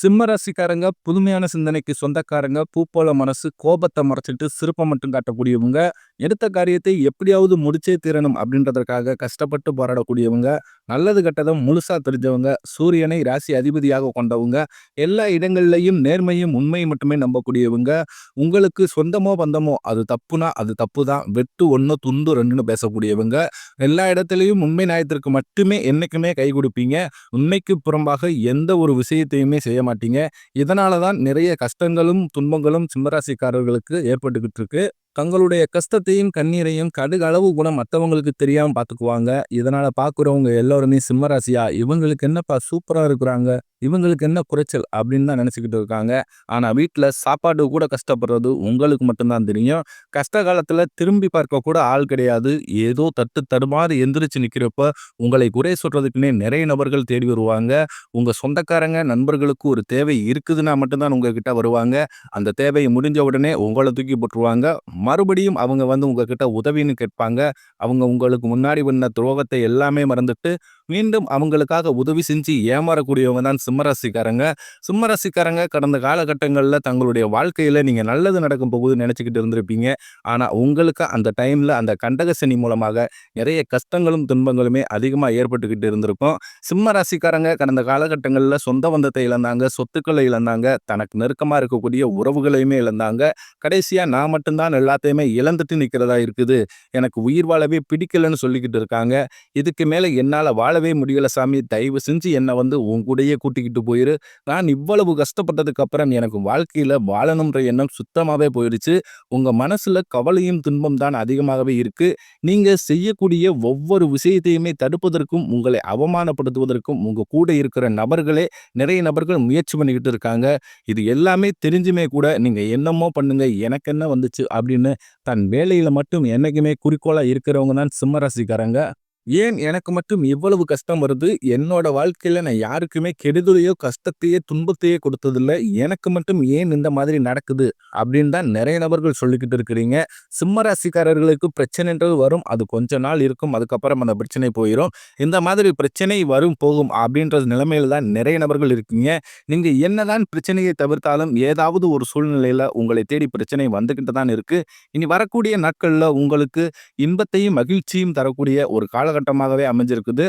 சிம்ம ராசிக்காரங்க புதுமையான சிந்தனைக்கு சொந்தக்காரங்க பூ போல மனசு கோபத்தை மறைச்சிட்டு சிறப்பை மட்டும் காட்டக்கூடியவங்க எடுத்த காரியத்தை எப்படியாவது முடிச்சே தீரணும் அப்படின்றதற்காக கஷ்டப்பட்டு போராடக்கூடியவங்க நல்லது கெட்டதை முழுசா தெரிஞ்சவங்க சூரியனை ராசி அதிபதியாக கொண்டவங்க எல்லா இடங்கள்லையும் நேர்மையும் உண்மையும் மட்டுமே நம்பக்கூடியவங்க உங்களுக்கு சொந்தமோ பந்தமோ அது தப்புனா அது தப்பு தான் வெட்டு ஒன்று துண்டு ரெண்டுன்னு பேசக்கூடியவங்க எல்லா இடத்துலையும் உண்மை நியாயத்திற்கு மட்டுமே என்னைக்குமே கை கொடுப்பீங்க உண்மைக்கு புறம்பாக எந்த ஒரு விஷயத்தையுமே செய்ய மாட்டீங்க. இதனால தான் நிறைய கஷ்டங்களும் துன்பங்களும் சிம்மராசிக்காரர்களுக்கு ஏற்பட்டுக்கிட்டு இருக்கு. தங்களுடைய கஷ்டத்தையும் கண்ணீரையும் கடுகளவு கூட மற்றவங்களுக்கு தெரியாமல் பார்த்துக்குவாங்க இதனால் பார்க்குறவங்க எல்லோருமே சிம்மராசியா இவங்களுக்கு என்னப்பா சூப்பராக இருக்கிறாங்க இவங்களுக்கு என்ன குறைச்சல் அப்படின்னு தான் நினச்சிக்கிட்டு இருக்காங்க. ஆனால் வீட்டில் சாப்பாடு கூட கஷ்டப்படுறது உங்களுக்கு மட்டும்தான் தெரியும். கஷ்ட காலத்தில் திரும்பி பார்க்க கூட ஆள் கிடையாது. ஏதோ தட்டு தடுமாறு எந்திரிச்சு நிற்கிறப்ப உங்களை குறை சொல்கிறதுக்குன்னே நிறைய நபர்கள் தேடி வருவாங்க. உங்கள் சொந்தக்காரங்க நண்பர்களுக்கு ஒரு தேவை இருக்குதுன்னா மட்டும்தான் உங்ககிட்ட வருவாங்க. அந்த தேவையை முடிஞ்ச உடனே உங்களை தூக்கி போட்டுருவாங்க. மறுபடியும் அவங்க வந்து உங்ககிட்ட உதவின்னு கேட்பாங்க. அவங்க உங்களுக்கு முன்னாடி பண்ண துரோகத்தை எல்லாமே மறந்துட்டு மீண்டும் அவங்களுக்காக உதவி செஞ்சு ஏமாறக்கூடியவங்க தான் சிம்மராசிக்காரங்க. சிம்மராசிக்காரங்க கடந்த காலகட்டங்களில் தங்களுடைய வாழ்க்கையில் நீங்கள் நல்லது நடக்கும் போகுது நினச்சிக்கிட்டு இருந்திருப்பீங்க. ஆனால் உங்களுக்கு அந்த டைமில் அந்த கண்டக சனி மூலமாக நிறைய கஷ்டங்களும் துன்பங்களுமே அதிகமாக ஏற்பட்டுக்கிட்டு இருந்திருக்கும். சிம்மராசிக்காரங்க கடந்த காலகட்டங்களில் சொந்த பந்தத்தை இழந்தாங்க சொத்துக்களை இழந்தாங்க தனக்கு நெருக்கமாக இருக்கக்கூடிய உறவுகளையுமே இழந்தாங்க. கடைசியாக நான் மட்டும்தான் எல்லாத்தையுமே இழந்துட்டு நிற்கிறதா இருக்குது. எனக்கு உயிர் வாழவே பிடிக்கலன்னு சொல்லிக்கிட்டு இருக்காங்க. இதுக்கு மேலே என்னால் வாழவே முடியல சாமி. தயவு செஞ்சு என்னை வந்து உன் கூடயே கூட்டிக்கிட்டு போயிரு. நான் இவ்வளவு கஷ்டப்பட்டதுக்கு அப்புறம் எனக்கு வாழ்க்கையில் வாழணுன்ற எண்ணம் சுத்தமாகவே போயிடுச்சு. உங்கள் மனசில் கவலையும் துன்பம் தான் அதிகமாகவே இருக்குது நீங்கள் செய்யக்கூடிய ஒவ்வொரு விஷயத்தையுமே தடுப்பதற்கும் உங்களை அவமானப்படுத்துவதற்கும் உங்கள் கூட இருக்கிற நபர்களே நிறைய நபர்கள் முயற்சி பண்ணிக்கிட்டு இருக்காங்க. இது எல்லாமே தெரிஞ்சுமே கூட நீங்கள் என்னமோ பண்ணுங்கள் எனக்கு என்ன வந்துச்சு அப்படின்னு தன் வேலையில் மட்டும் என்றைக்குமே குறிக்கோளாக இருக்கிறவங்க தான் சிம்மராசிக்காரங்க ஏன் எனக்கு மட்டும் இவ்வளவு கஷ்டம் வருது? என்னோட வாழ்க்கையில் நான் யாருக்குமே கெடுதலையோ கஷ்டத்தையோ துன்பத்தையோ கொடுத்ததில்ல. எனக்கு மட்டும் ஏன் இந்த மாதிரி நடக்குது? அப்படின்னு தான் நிறைய நபர்கள் சொல்லிக்கிட்டு இருக்கிறீங்க. சிம்மராசிக்காரர்களுக்கு பிரச்சனைன்றது வரும். அது கொஞ்ச நாள் இருக்கும். அதுக்கப்புறம் அந்த பிரச்சனை போயிடும் இந்த மாதிரி பிரச்சனை வரும் போகும் அப்படின்றது நிலைமையில் தான் நிறைய நபர்கள் இருக்கீங்க. நீங்கள் என்னதான் பிரச்சனையை தவிர்த்தாலும் ஏதாவது ஒரு சூழ்நிலையில் உங்களை தேடி பிரச்சனை வந்துக்கிட்டு தான் இருக்குது இனி வரக்கூடிய நாட்களில் உங்களுக்கு இன்பத்தையும் மகிழ்ச்சியும் தரக்கூடிய ஒரு கால காலகட்டமாகவே அமைஞ்சிருக்குது.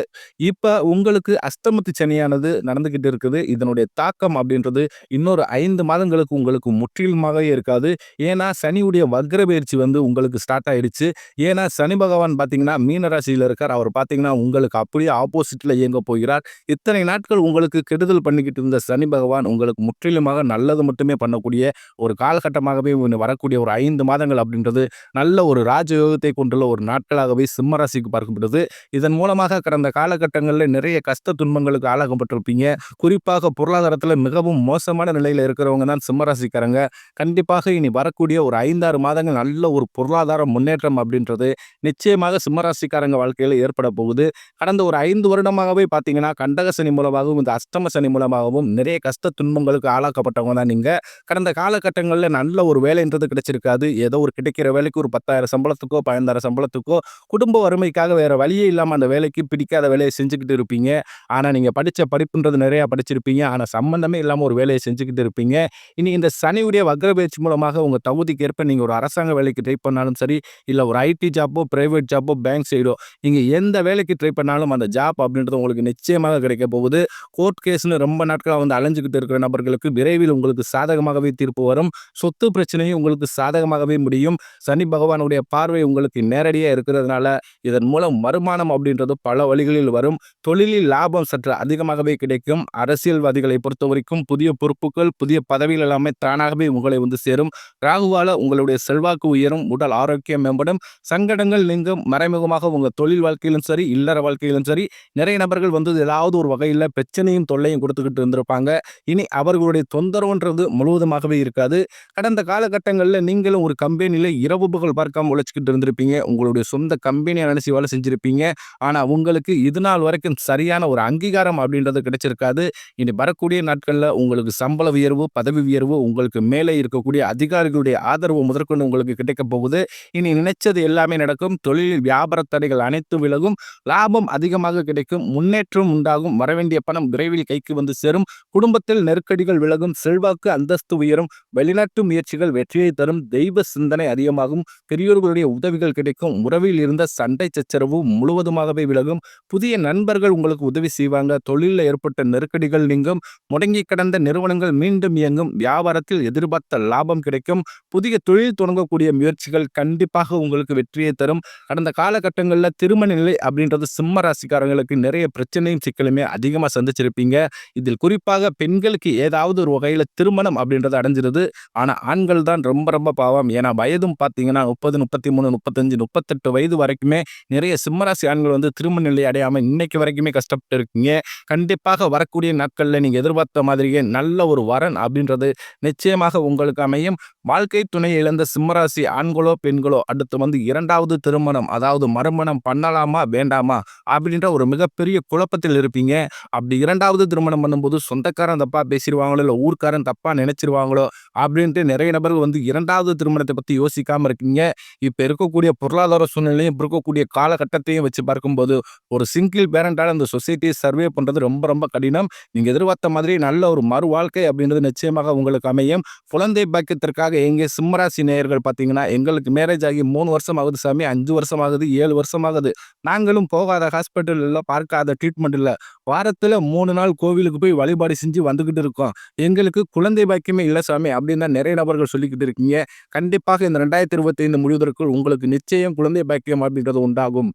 இப்போ உங்களுக்கு அஸ்தமத்து சனியானது நடந்துக்கிட்டு இருக்குது. இதனுடைய தாக்கம் அப்படின்றது இன்னொரு ஐந்து மாதங்களுக்கு உங்களுக்கு முற்றிலுமாகவே இருக்காது. ஏன்னா சனியுடைய வக்ர பயிற்சி வந்து உங்களுக்கு ஸ்டார்ட் ஆயிடுச்சு. ஏன்னா சனி பகவான் பார்த்தீங்கன்னா மீனராசியில் இருக்கார். அவர் பார்த்தீங்கன்னா உங்களுக்கு அப்படியே ஆப்போசிட்டில் இயங்க போகிறார். இத்தனை நாட்கள் உங்களுக்கு கெடுதல் பண்ணிக்கிட்டு இருந்த சனி பகவான் உங்களுக்கு முற்றிலுமாக நல்லது மட்டுமே பண்ணக்கூடிய ஒரு காலகட்டமாகவே வரக்கூடிய ஒரு ஐந்து மாதங்கள் அப்படின்றது நல்ல ஒரு ராஜயோகத்தை கொண்டுள்ள ஒரு நாட்களாகவே சிம்மராசிக்கு பார்க்கப்படுது. இதன் மூலமாக கடந்த காலகட்டங்களில் நிறைய கஷ்ட துன்பங்களுக்கு ஆளாகப்பட்டிருப்பீங்க குறிப்பாக பொருளாதாரத்தில் மிகவும் மோசமான நிலையில் இருக்கிறவங்க தான் சிம்மராசிக்காரங்க. கண்டிப்பாக இனி வரக்கூடிய ஒரு ஐந்தாறு மாதங்கள் நல்ல ஒரு பொருளாதார முன்னேற்றம் அப்படின்றது நிச்சயமாக சிம்மராசிக்காரங்க வாழ்க்கையில் ஏற்பட போகுது. கடந்த ஒரு ஐந்து வருடமாகவே பார்த்தீங்கன்னா கண்டக சனி மூலமாகவும் இந்த அஷ்டம சனி மூலமாகவும் நிறைய கஷ்ட துன்பங்களுக்கு ஆளாக்கப்பட்டவங்க தான் நீங்கள் கடந்த காலகட்டங்களில் நல்ல ஒரு வேலைன்றது கிடைச்சிருக்காது. ஏதோ ஒரு கிடைக்கிற வேலைக்கு ஒரு பத்தாயிரம் சம்பளத்துக்கோ பதினைந்தாயிரம் சம்பளத்துக்கோ குடும்ப வறுமைக்காக வேறு வழியே இல்லாமல் அந்த வேலைக்கு பிடிக்காத வேலையை செஞ்சுக்கிட்டு இருப்பீங்க. ஆனால் நீங்கள் படித்த படிப்புன்றது நிறையா படிச்சிருப்பீங்க. ஆனால் சம்மந்தமே இல்லாமல் ஒரு வேலையை செஞ்சுக்கிட்டு இருப்பீங்க. இனி இந்த சனியுடைய வக்ரபேச்சு மூலமாக உங்கள் தகுதிக்கு ஏற்ப நீங்கள் ஒரு அரசாங்க வேலைக்கு ட்ரை பண்ணாலும் சரி இல்லை ஒரு ஐடி ஜாப்போ ப்ரைவேட் ஜாப்போ பேங்க் சைடோ நீங்கள் எந்த வேலைக்கு ட்ரை பண்ணாலும் அந்த ஜாப் அப்படின்றது உங்களுக்கு நிச்சயமாக கிடைக்க போகுது. கோர்ட் கேஸ்னு ரொம்ப நாட்களாக வந்து அலைஞ்சிக்கிட்டு இருக்கிற நபர்களுக்கு விரைவில் உங்களுக்கு சாதகமாகவே தீர்ப்பு வரும். சொத்து பிரச்சனையும் உங்களுக்கு சாதகமாகவே முடியும். சனி பகவானுடைய பார்வை உங்களுக்கு நேரடியாக இருக்கிறதுனால இதன் மூலம் வருமானம் வருமானம் அப்படின்றது பல வழிகளில் வரும். தொழிலில் லாபம் சற்று அதிகமாகவே கிடைக்கும். அரசியல்வாதிகளை பொறுத்த வரைக்கும் புதிய பொறுப்புகள் புதிய பதவிகள் எல்லாமே தானாகவே உங்களை வந்து சேரும். ராகுவால உங்களுடைய செல்வாக்கு உயரும் உடல் ஆரோக்கியம் மேம்படும். சங்கடங்கள் நீங்கும் மறைமுகமாக உங்க தொழில் வாழ்க்கையிலும் சரி இல்லற வாழ்க்கையிலும் சரி நிறைய நபர்கள் வந்து ஏதாவது ஒரு வகையில் பிரச்சனையும் தொல்லையும் கொடுத்துக்கிட்டு இருந்திருப்பாங்க. இனி அவர்களுடைய தொந்தரவுன்றது முழுவதுமாகவே இருக்காது. கடந்த காலகட்டங்களில் நீங்களும் ஒரு கம்பெனியில் இரவு புகழ் பார்க்காம உழைச்சிக்கிட்டு இருந்திருப்பீங்க. உங்களுடைய சொந்த கம்பெனியை நினைச்சு வேலை செஞ்சிருப்பீங்க. இருப்பீங்க ஆனால் உங்களுக்கு இது நாள் வரைக்கும் சரியான ஒரு அங்கீகாரம் அப்படின்றது கிடைச்சிருக்காது. இனி வரக்கூடிய நாட்களில் உங்களுக்கு சம்பள உயர்வு பதவி உயர்வு உங்களுக்கு மேலே இருக்கக்கூடிய அதிகாரிகளுடைய ஆதரவு முதற்கொண்டு உங்களுக்கு கிடைக்க போகுது. இனி நினைச்சது எல்லாமே நடக்கும். தொழில் வியாபார தடைகள் அனைத்தும் விலகும். லாபம் அதிகமாக கிடைக்கும். முன்னேற்றம் உண்டாகும். வரவேண்டிய பணம் விரைவில் கைக்கு வந்து சேரும். குடும்பத்தில் நெருக்கடிகள் விலகும். செல்வாக்கு அந்தஸ்து உயரும். வெளிநாட்டு முயற்சிகள் வெற்றியை தரும். தெய்வ சிந்தனை அதிகமாகும். பெரியோர்களுடைய உதவிகள் கிடைக்கும். உறவில் இருந்த சண்டை சச்சரவு முழுவதுமாகவே விலகும். புதிய நண்பர்கள் உங்களுக்கு உதவி செய்வாங்க. தொழிலில் ஏற்பட்ட நெருக்கடிகள் நீங்கும். முடங்கி கிடந்த நிறுவனங்கள் மீண்டும் இயங்கும். வியாபாரத்தில் எதிர்பார்த்த லாபம் கிடைக்கும். புதிய தொழில் தொடங்கக்கூடிய முயற்சிகள் கண்டிப்பாக உங்களுக்கு வெற்றியை தரும். கடந்த காலகட்டங்களில் திருமண நிலை அப்படின்றது சிம்ம ராசிக்காரங்களுக்கு நிறைய பிரச்சனையும் சிக்கலுமே அதிகமாக சந்திச்சிருப்பீங்க. இதில் குறிப்பாக பெண்களுக்கு ஏதாவது ஒரு வகையில் திருமணம் அப்படின்றது அடைஞ்சிருது. ஆனால் ஆண்கள் தான் ரொம்ப ரொம்ப பாவம். ஏன்னா வயதும் பார்த்தீங்கன்னா முப்பது முப்பத்தி மூணு முப்பத்தஞ்சு முப்பத்தெட்டு வயது வரைக்குமே நிறைய சிம்மராசி ஆண்கள் வந்து திருமண நிலை அடையாமல் இன்னைக்கு வரைக்குமே கஷ்டப்பட்டு இருக்கீங்க. கண்டிப்பாக வரக்கூடிய நாட்களில் நீங்கள் எதிர்பார்த்த மாதிரியே நல்ல ஒரு வரன் அப்படின்றது நிச்சயமாக உங்களுக்கு அமையும். வாழ்க்கை துணை இழந்த சிம்மராசி ஆண்களோ பெண்களோ அடுத்து வந்து இரண்டாவது திருமணம் அதாவது மறுமணம் பண்ணலாமா வேண்டாமா அப்படின்ற ஒரு மிகப்பெரிய குழப்பத்தில் இருப்பீங்க. அப்படி இரண்டாவது திருமணம் பண்ணும்போது சொந்தக்காரன் தப்பாக பேசிடுவாங்களோ இல்லை ஊர்க்காரன் தப்பாக நினைச்சிருவாங்களோ அப்படின்ட்டு நிறைய நபர்கள் வந்து இரண்டாவது திருமணத்தை பற்றி யோசிக்காமல் இருக்கீங்க. இப்போ இருக்கக்கூடிய பொருளாதார சூழ்நிலையும் இப்போ இருக்கக்கூடிய காலகட்டத்தையும் வச்சு பார்க்கும்போது ஒரு சிங்கிள் பேரண்டால அந்த சொசைட்டியை சர்வே பண்ணுறது ரொம்ப ரொம்ப கடினம். நீங்கள் எதிர்பார்த்த மாதிரி நல்ல ஒரு மறு வாழ்க்கை அப்படின்றது நிச்சயமாக உங்களுக்கு அமையும். குழந்தை பாக்கியத்திற்காக எங்கே சிம்மராசி நேயர்கள் பார்த்தீங்கன்னா எங்களுக்கு மேரேஜ் ஆகி மூணு வருஷம் ஆகுது சாமி அஞ்சு வருஷம் ஆகுது ஏழு வருஷம் ஆகுது நாங்களும் போகாத ஹாஸ்பிட்டலில் பார்க்காத ட்ரீட்மெண்ட் இல்லை வாரத்தில் மூணு நாள் கோவிலுக்கு போய் வழிபாடு செஞ்சு வந்துக்கிட்டு இருக்கோம். எங்களுக்கு குழந்தை பாக்கியமே இல்லை சாமி அப்படின்னு தான் நிறைய நபர்கள் சொல்லிக்கிட்டு இருக்கீங்க. கண்டிப்பாக இந்த ரெண்டாயிரத்தி இருபத்தைந்து முடிவதற்குள் உங்களுக்கு நிச்சயம் குழந்தை பாக்கியம் அப்படின்றது உண்டாகும்.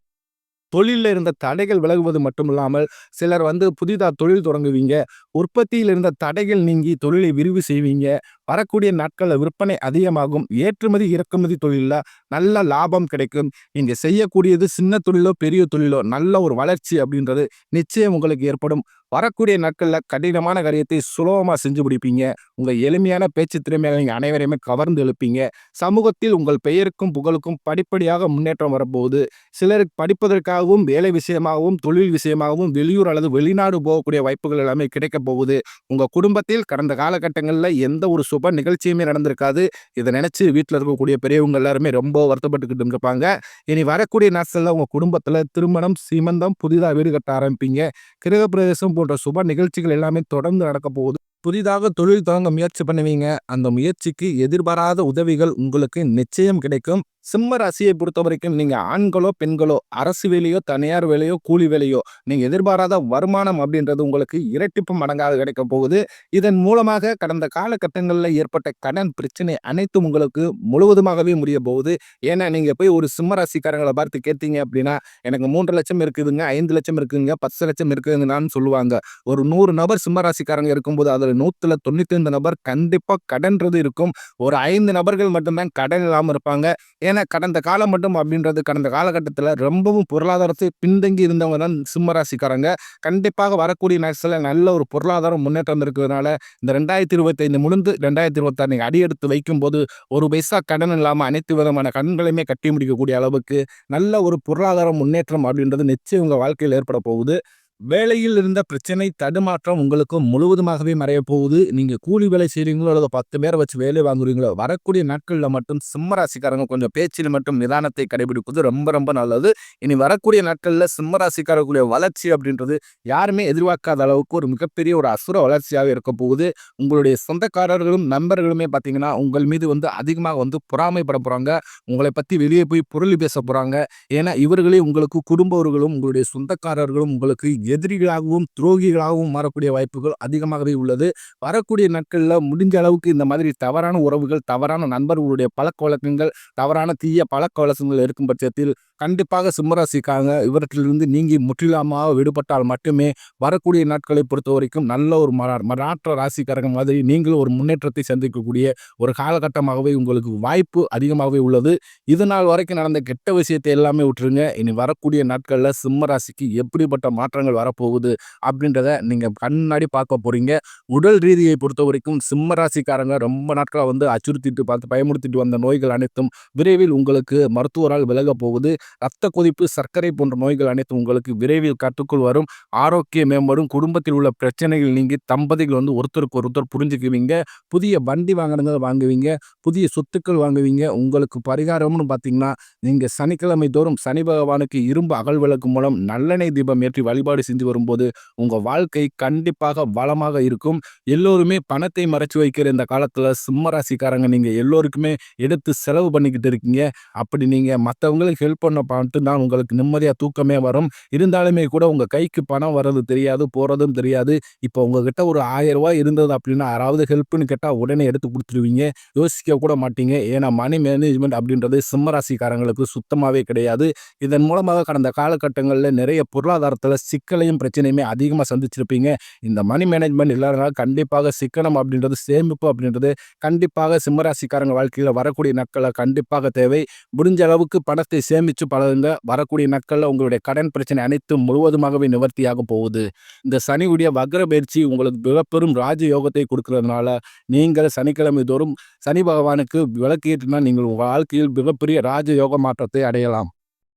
தொழிலில் இருந்த தடைகள் விலகுவது மட்டும் இல்லாமல் சிலர் வந்து புதிதாக தொழில் தொடங்குவீங்க. உற்பத்தியில் இருந்த தடைகள் நீங்கி தொழிலை விரிவு செய்வீங்க. வரக்கூடிய நாட்களில் விற்பனை அதிகமாகும் ஏற்றுமதி இறக்குமதி தொழிலில் நல்ல லாபம் கிடைக்கும். இங்கே செய்யக்கூடியது சின்ன தொழிலோ பெரிய தொழிலோ நல்ல ஒரு வளர்ச்சி அப்படின்றது நிச்சயம் உங்களுக்கு ஏற்படும். வரக்கூடிய நாட்களில் கடினமான காரியத்தை சுலபமாக செஞ்சு முடிப்பீங்க. உங்கள் எளிமையான பேச்சு திறமையாக நீங்கள் அனைவரையுமே கவர்ந்து எழுப்பீங்க. சமூகத்தில் உங்கள் பெயருக்கும் புகழுக்கும் படிப்படியாக முன்னேற்றம் வரப்போகுது. சிலருக்கு படிப்பதற்காகவும் வேலை விஷயமாகவும் தொழில் விஷயமாகவும் வெளியூர் அல்லது வெளிநாடு போகக்கூடிய வாய்ப்புகள் எல்லாமே கிடைக்க போகுது. உங்கள் குடும்பத்தில் கடந்த காலகட்டங்களில் எந்த ஒரு சூப்பர் நிகழ்ச்சியுமே நடந்திருக்காது. இதை நினச்சி வீட்டில் இருக்கக்கூடிய பெரியவங்க எல்லாருமே ரொம்ப வருத்தப்பட்டுக்கிட்டு இருப்பாங்க இனி வரக்கூடிய நாட்களில் உங்கள் குடும்பத்தில் திருமணம் சீமந்தம் புதிதாக வீடு கட்ட ஆரம்பிப்பீங்க. கிரகப்பிரவேசம் போன்ற சுப நிகழ்ச்சிகள் எல்லாமே தொடர்ந்து நடக்க போகுது. புதிதாக தொழில் தொடங்க முயற்சி பண்ணுவீங்க. அந்த முயற்சிக்கு எதிர்பாராத உதவிகள் உங்களுக்கு நிச்சயம் கிடைக்கும். சிம்ம ராசியை பொறுத்த வரைக்கும் நீங்கள் ஆண்களோ பெண்களோ அரசு வேலையோ தனியார் வேலையோ கூலி வேலையோ நீங்கள் எதிர்பாராத வருமானம் அப்படின்றது உங்களுக்கு இரட்டிப்பு மடங்காக கிடைக்க போகுது. இதன் மூலமாக கடந்த காலகட்டங்களில் ஏற்பட்ட கடன் பிரச்சனை அனைத்தும் உங்களுக்கு முழுவதுமாகவே முடிய போகுது. ஏன்னா நீங்கள் போய் ஒரு சிம்ம ராசிக்காரங்களை பார்த்து கேட்டீங்க அப்படின்னா எனக்கு மூன்று லட்சம் இருக்குதுங்க ஐந்து லட்சம் இருக்குதுங்க பத்து லட்சம் இருக்குதுங்கன்னு சொல்லுவாங்க. ஒரு நூறு நபர் சிம்ம ராசிக்காரங்க இருக்கும்போது அதில் நூற்றில் தொண்ணூத்தி ஐந்து நபர் கண்டிப்பாக கடன்றது இருக்கும். ஒரு ஐந்து நபர்கள் மட்டும்தான் கடன் இல்லாமல் இருப்பாங்க. ஏன்னா ஏன்னா கடந்த காலம் மட்டும் அப்படின்றது கடந்த காலகட்டத்தில் ரொம்பவும் பொருளாதாரத்தை பின்தங்கி இருந்தவங்க தான் சிம்மராசிக்காரங்க. கண்டிப்பாக வரக்கூடிய நேரத்தில் நல்ல ஒரு பொருளாதாரம் முன்னேற்றம் இருக்கிறதுனால இந்த ரெண்டாயிரத்தி இருபத்தைந்து முடிந்து ரெண்டாயிரத்தி இருபத்தாறு அடி எடுத்து வைக்கும்போது ஒரு பைசா கடன் இல்லாமல் அனைத்து விதமான கடன்களையுமே கட்டி முடிக்கக்கூடிய அளவுக்கு நல்ல ஒரு பொருளாதார முன்னேற்றம் அப்படின்றது நிச்சயம் உங்கள் வாழ்க்கையில் ஏற்பட போகுது. வேலையில் இருந்த பிரச்சனை தடுமாற்றம் உங்களுக்கு முழுவதுமாகவே மறைய போகுது. கூலி வேலை செய்கிறீங்களோ அல்லது பத்து பேரை வச்சு வேலை வாங்குறீங்களோ வரக்கூடிய நாட்களில் மட்டும் சிம்மராசிக்காரங்க கொஞ்சம் பேச்சில் மட்டும் நிதானத்தை கடைபிடிப்பது ரொம்ப ரொம்ப நல்லது. இனி வரக்கூடிய நாட்களில் சிம்மராசிக்காரர்களுடைய வளர்ச்சி அப்படின்றது யாருமே எதிர்பார்க்காத அளவுக்கு ஒரு மிகப்பெரிய ஒரு அசுர வளர்ச்சியாக இருக்க போகுது. உங்களுடைய சொந்தக்காரர்களும் நண்பர்களுமே பார்த்தீங்கன்னா உங்கள் மீது வந்து அதிகமாக வந்து பொறாமைப்பட போகிறாங்க உங்களை பற்றி வெளியே போய் பொருள் பேச போகிறாங்க ஏன்னா இவர்களே உங்களுக்கு குடும்பவர்களும் உங்களுடைய சொந்தக்காரர்களும் உங்களுக்கு எதிரிகளாகவும் துரோகிகளாகவும் மாறக்கூடிய வாய்ப்புகள் அதிகமாகவே உள்ளது. வரக்கூடிய நாட்களில் முடிஞ்ச அளவுக்கு இந்த மாதிரி தவறான உறவுகள் தவறான நண்பர்களுடைய பழக்க வழக்கங்கள் தவறான தீய பழக்க வழக்கங்கள் இருக்கும் பட்சத்தில் கண்டிப்பாக சிம்மராசிக்காங்க இவற்றிலிருந்து நீங்கி முற்றிலுமாக விடுபட்டால் மட்டுமே வரக்கூடிய நாட்களை பொறுத்த வரைக்கும் நல்ல ஒரு மராற்ற ராசிக்காரங்க மாதிரி நீங்களும் ஒரு முன்னேற்றத்தை சந்திக்கக்கூடிய ஒரு காலகட்டமாகவே உங்களுக்கு வாய்ப்பு அதிகமாகவே உள்ளது. இது நாள் வரைக்கும் நடந்த கெட்ட விஷயத்தை எல்லாமே விட்டுருங்க. இனி வரக்கூடிய நாட்களில் சிம்ம ராசிக்கு எப்படிப்பட்ட மாற்றங்கள் வரப்போகுது அப்படின்றத நீங்கள் கண்ணாடி பார்க்க போகிறீங்க உடல் ரீதியை பொறுத்த வரைக்கும் சிம்ம ராசிக்காரங்க ரொம்ப நாட்களாக வந்து அச்சுறுத்திட்டு பார்த்து பயமுறுத்திட்டு வந்த நோய்கள் அனைத்தும் விரைவில் உங்களுக்கு மருத்துவரால் விலக போகுது. ரத்த கொதிப்பு, சர்க்கரை போன்ற நோய்கள் அனைத்தும் உங்களுக்கு விரைவில் கற்றுக்குள் வரும். ஆரோக்கியம் மேம்படும். குடும்பத்தில் உள்ள பிரச்சனைகள் நீங்கி தம்பதிகள் வந்து ஒருத்தருக்கு ஒருத்தர் புரிஞ்சுக்குவீங்க. புதிய வண்டி வாகனங்கள் வாங்குவீங்க. புதிய சொத்துக்கள் வாங்குவீங்க. உங்களுக்கு பரிகாரம்னு பார்த்தீங்கன்னா, நீங்கள் சனிக்கிழமை தோறும் சனி பகவானுக்கு இரும்பு அகல் விளக்கு மூலம் நல்லெண்ணெய் தீபம் ஏற்றி வழிபாடு செஞ்சு வரும்போது, உங்கள் வாழ்க்கை கண்டிப்பாக வளமாக இருக்கும். எல்லோருமே பணத்தை மறைச்சு வைக்கிற இந்த காலத்தில் சிம்ம ராசிக்காரங்க நீங்கள் எல்லோருக்குமே எடுத்து செலவு பண்ணிக்கிட்டு இருக்கீங்க. அப்படி நீங்கள் மற்றவங்களுக்கு ஹெல்ப் பண்ண மட்டும் தான் உங்களுக்கு நிம்மதியாக தூக்கமே வரும். இருந்தாலுமே கூட உங்கள் கைக்கு பணம் வர்றது தெரியாது, போகிறதும் தெரியாது. இப்போ உங்ககிட்ட ஒரு ஆயிரம் 1000 இருந்தது அப்படின்னா, யாராவது ஹெல்ப்னு கேட்டால் உடனே எடுத்து கொடுத்துருவீங்க யோசிக்க கூட மாட்டீங்க. ஏன்னா மணி மேனேஜ்மெண்ட் அப்படின்றது சிம்மராசிக்காரங்களுக்கு சுத்தமாகவே கிடையாது. இதன் மூலமாக கடந்த காலகட்டங்களில் நிறைய பொருளாதாரத்தில் சிக்கலையும், பிரச்சனையுமே அதிகமாக சந்திச்சிருப்பீங்க. இந்த மணி மேனேஜ்மெண்ட் இல்லாதனால கண்டிப்பாக சிக்கனம் அப்படின்றது, சேமிப்பு அப்படின்றது கண்டிப்பாக சிம்மராசிக்காரங்க வாழ்க்கையில் வரக்கூடிய நாட்கள்ல கண்டிப்பாக தேவை. முடிஞ்ச அளவுக்கு பணத்தை சேமிச்சு பழகுங்க. வரக்கூடிய நாட்களில் உங்களுடைய கடன் பிரச்சனை அனைத்தும் முழுவதுமாகவே நிவர்த்தியாக போகுது. இந்த சனியுடைய வக்ர பயிற்சி உங்களுக்கு மிகப்பெரும் ராஜ யோகத்தை கொடுக்கறதுனால நீங்கள் சனிக்கிழமை தோறும் சனி பகவானுக்கு விளக்கு ஏற்றினால் நீங்கள் உங்கள் வாழ்க்கையில் மிகப்பெரிய ராஜ யோக மாற்றத்தை அடையலாம்.